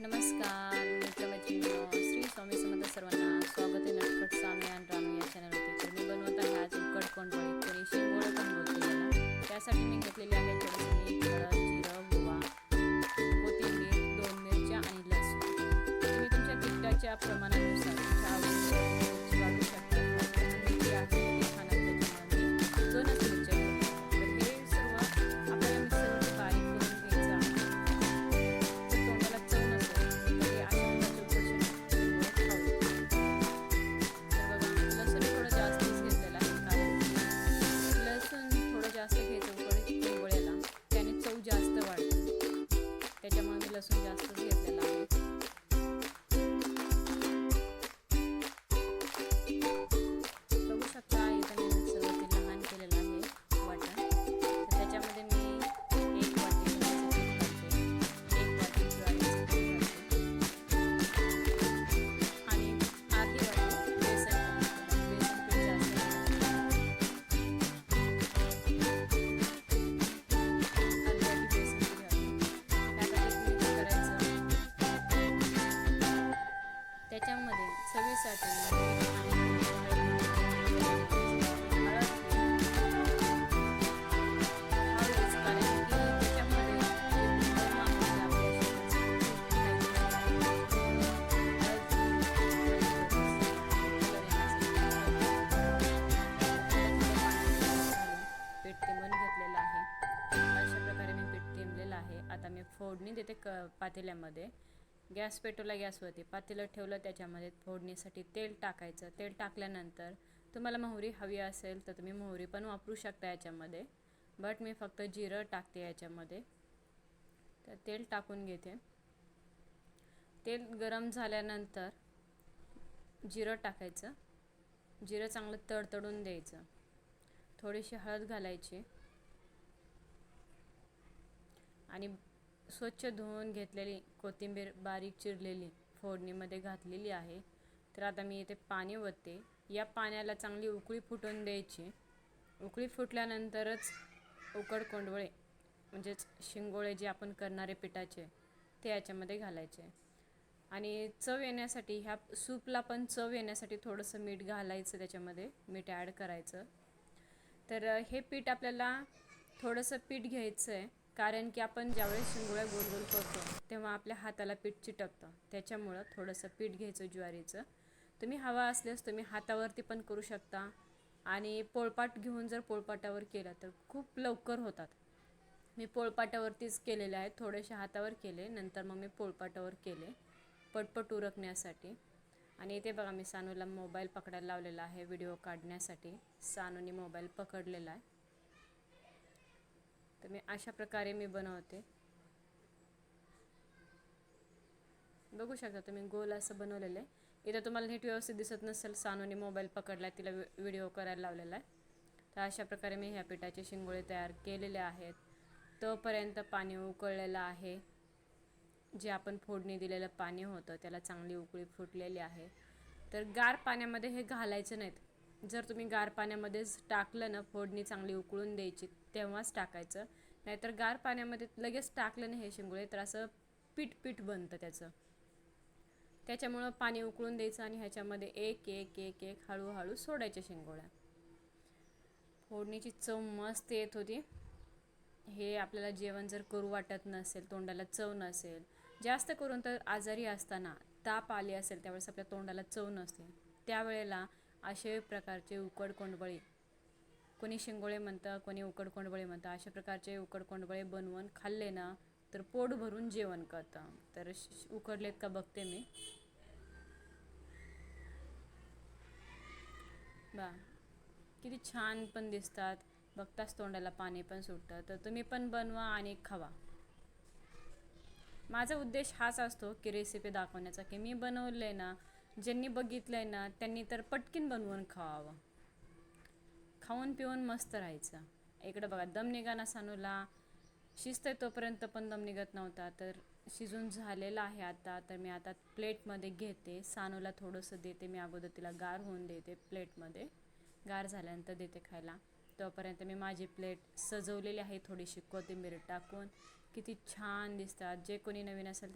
नमस्कार मित्रमैत्रिणींनो श्री स्वामी समर्थ सर्वांना स्वागत आहे नटखट सामी आणि रामी या चॅनलवरती तर मी बनवत आहे आज उकड कोंडवळी कोणी शिंगोळं पण बोलतो त्यासाठी मी घेतलेली आहे थोडीशी हळद जिरं ओवा कोथिंबीर दोन मिरच्या आणि लसूण. तुम्ही तुमच्या तिखटाच्या प्रमाणात मी फोडणी देते क पातेल्यामध्ये. गॅस पेटवला गॅसवरती पातेलं ठेवलं त्याच्यामध्ये फोडणीसाठी तेल टाकायचं. तेल टाकल्यानंतर तुम्हाला मोहरी हवी असेल तर तुम्ही मोहरी पण वापरू शकता याच्यामध्ये. बट मी फक्त जिरं टाकते याच्यामध्ये. तर तेल टाकून घेते. तेल गरम झाल्यानंतर जिरं टाकायचं. जिरं चांगलं तडतडून द्यायचं. थोडीशी हळद घालायची. आणि स्वच्छ धुवून घेतलेली कोथिंबीर बारीक चिरलेली फोडणीमध्ये घातलेली आहे. तर आता मी इथे पाणी ओतते. या पाण्याला चांगली उकळी फुटून द्यायची. उकळी फुटल्यानंतरच उकड कोंडवळे म्हणजेच शिंगोळे जे आपण करणारे पिठाचे ते याच्यामध्ये घालायचे. आणि चव येण्यासाठी ह्या सूपला पण चव येण्यासाठी थोडंसं मीठ घालायचं त्याच्यामध्ये मीठ ॲड करायचं. तर हे पीठ आपल्याला थोडंसं पीठ घ्यायचं आहे कारण की आपण ज्यावेळेस शिंगोळ्या गोल गोल करतो तेव्हा आपल्या हाताला पीठ चिटकतं. त्याच्यामुळं थोडंसं पीठ घ्यायचं ज्वारीचं. तुम्ही हवा असल्यास तुम्ही हातावरती पण करू शकता. आणि पोळपाट घेऊन जर पोळपाटावर केलं तर खूप लवकर होतात. मी पोळपाटावरतीच केलेले आहे थोडेसे हातावर केले नंतर मग मी पोळपाटावर केले पटपट उरकण्यासाठी. आणि इथे बघा मी सानूला मोबाईल पकडायला लावलेला आहे व्हिडिओ काढण्यासाठी. सानूने मोबाईल पकडलेला आहे. तर मी अशा प्रकारे मी बनवते. बघू शकता तुम्ही गोल असं बनवलेलं आहे. इथं तुम्हाला नीट व्यवस्थित दिसत नसेल सानूने मोबाईल पकडला आहे तिला व्हिडिओ करायला लावलेला आहे. तर अशा प्रकारे मी ह्या पिठाचे शिंगोळे तयार केलेले आहेत. तोपर्यंत पाणी उकळलेलं आहे. जे आपण फोडणी दिलेलं पाणी होतं त्याला चांगली उकळी फुटलेली आहे. तर गार पाण्यामध्ये हे घालायचं नाहीत. जर तुम्ही गार पाण्यामध्येच टाकलं ना फोडणी चांगली उकळून द्यायची तेव्हाच टाकायचं. नाहीतर गार पाण्यामध्ये लगेच टाकलं ना हे शिंगोळे तर असं पीठ पीठ बनतं त्याचं. त्याच्यामुळं पाणी उकळून द्यायचं आणि ह्याच्यामध्ये एक एक एक एक हळूहळू सोडायच्या शिंगोळ्या. फोडणीची चव मस्त येत होती. हे आपल्याला जेवण जर करू वाटत नसेल तोंडाला चव नसेल जास्त करून तर आजारी असताना ताप आली असेल त्यावेळेस आपल्या तोंडाला चव नसते. त्यावेळेला असे प्रकारचे उकड कोंडबळे. कोणी शिंगोळे म्हणतं कोणी उकड कोंडबळे म्हणतं. अशा प्रकारचे उकड कोंडबळे बनवून खाल्ले ना तर पोट भरून जेवण करतं. तर उकडलेत का बघते मी. बा किती छान पण दिसतात. बघताच तोंडाला पाणी पण सुटतं. तर तुम्ही पण बनवा आणि खावा. माझा उद्देश हाच असतो की रेसिपी दाखवण्याचा की मी बनवले ना ज्यांनी बघितलं आहे ना त्यांनी तर पटकीन बनवून खावावं खाऊन पिऊन मस्त राहायचं. इकडं बघा दम निघाना सानूला. शिस्त आहे तोपर्यंत पण दम निघत नव्हता. तर शिजून झालेला आहे आता. तर मी आता प्लेटमध्ये घेते. सानूला थोडंसं देते. मी अगोदर तिला गार होऊन देते प्लेटमध्ये. गार झाल्यानंतर देते खायला. तोपर्यंत मी माझी प्लेट सजवलेली आहे थोडीशी कोथिंबीर टाकून. किती छान दिसतात. जे कोणी नवीन असेल